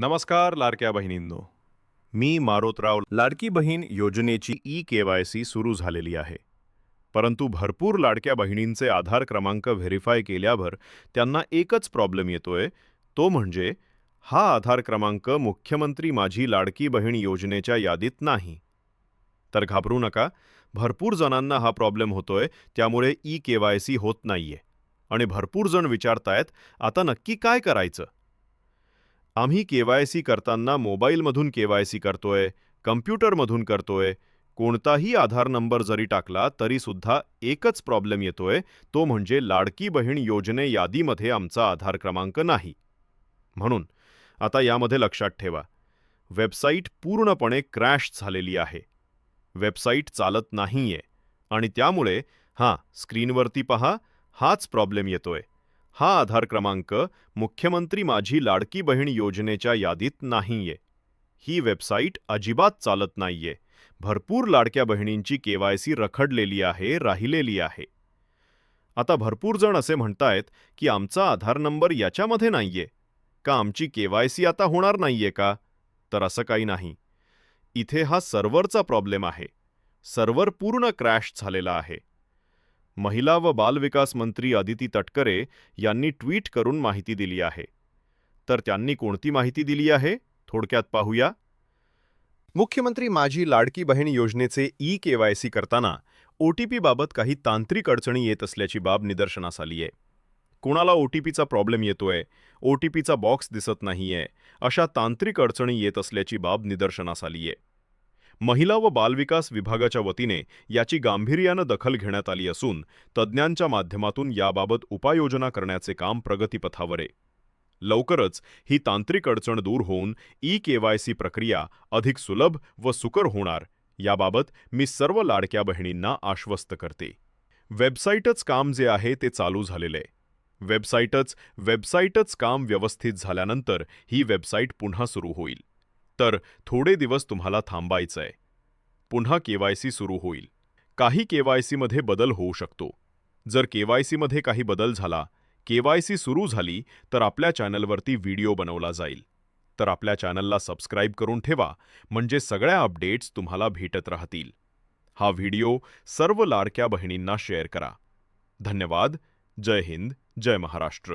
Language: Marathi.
नमस्कार लाडक्या बहिणींनो. मी मारोतराव लाडकी बहीण योजनेची ई के वाय सी सुरू झालेली आहे. परंतु भरपूर लाडक्या बहिणींचे आधार क्रमांक व्हेरीफाय केल्यावर त्यांना एकच प्रॉब्लेम येतोय तो म्हणजे हा आधार क्रमांक मुख्यमंत्री माझी लाडकी बहीण योजनेच्या यादीत नाही. तर घाबरू नका भरपूर जणांना हा प्रॉब्लेम होतोय त्यामुळे ई के वाय सी होत नाहीये. आणि भरपूर जण विचारतायत आता नक्की काय करायचं? आम्ही के वाय सी करताना मोबाईलमधून के वाय सी करतोय कम्प्युटरमधून करतोय कोणताही आधार नंबर जरी टाकला तरीसुद्धा एकच प्रॉब्लेम येतोय तो म्हणजे लाडकी बहीण योजने यादीमध्ये आमचा आधार क्रमांक नाही. म्हणून आता यामध्ये लक्षात ठेवा. वेबसाईट पूर्णपणे क्रॅश झालेली आहे. वेबसाईट चालत नाहीये आणि त्यामुळे हां स्क्रीनवरती पहा हाच प्रॉब्लेम येतोय. हा आधार क्रमांक मुख्यमंत्री माझी लाडकी बहीण योजनेच्या यादीत नाहीये. ही वेबसाईट अजिबात चालत नाहीये. भरपूर लाडक्या बहिणींची केवायसी रखडलेली आहे राहिलेली आहे. आता भरपूर जण असे म्हणतायत की आमचा आधार नंबर याच्यामध्ये नाहीये. का आमची केवायसी आता होणार नाहीये का? तर असं काही नाही. इथे हा सर्व्हरचा प्रॉब्लेम आहे. सर्व्हर पूर्ण क्रॅश झालेला आहे. महिला व बालविकास मंत्री अदिती तटकरे यांनी ट्विट करून माहिती दिली आहे. तर त्यांनी कोणती माहिती दिली आहे? थोडक्यात पाहूया. मुख्यमंत्री माझी लाडकी बहीण योजनेचे ई के वाय सी करताना ओ टी बाबत काही तांत्रिक अडचणी येत असल्याची बाब निदर्शनास आली आहे. कोणाला ओ टी पीचा प्रॉब्लेम येतोय? ओ टी पीचा बॉक्स दिसत नाहीये. अशा तांत्रिक अडचणी येत असल्याची बाब निदर्शनास आली आहे. महिला व बालविकास विभागाच्या वतीने याची गांभीर्यानं दखल घेण्यात आली असून तज्ज्ञांच्या माध्यमातून याबाबत उपाययोजना करण्याचे काम प्रगतीपथावर आहे. लवकरच ही तांत्रिक अडचण दूर होऊन ई के वाय सी प्रक्रिया अधिक सुलभ व सुकर होणार याबाबत मी सर्व लाडक्या बहिणींना आश्वस्त करते. वेबसाईटच काम जे आहे ते चालू झालेलं आहे. वेबसाईटच वेबसाईटच काम व्यवस्थित झाल्यानंतर ही वेबसाईट पुन्हा सुरू होईल. तर थोडे दिवस तुम्हाला थांबायचंय. पुन्हा केवायसी सुरू होईल. काही केवायसीमध्ये बदल होऊ शकतो. जर केवायसीमध्ये काही बदल झाला केवायसी सुरू झाली तर आपल्या चॅनलवरती व्हिडिओ बनवला जाईल. तर आपल्या चॅनलला सबस्क्राईब करून ठेवा म्हणजे सगळ्या अपडेट्स तुम्हाला भेटत राहतील. हा व्हिडिओ सर्व लाडक्या बहिणींना शेअर करा. धन्यवाद. जय हिंद. जय महाराष्ट्र.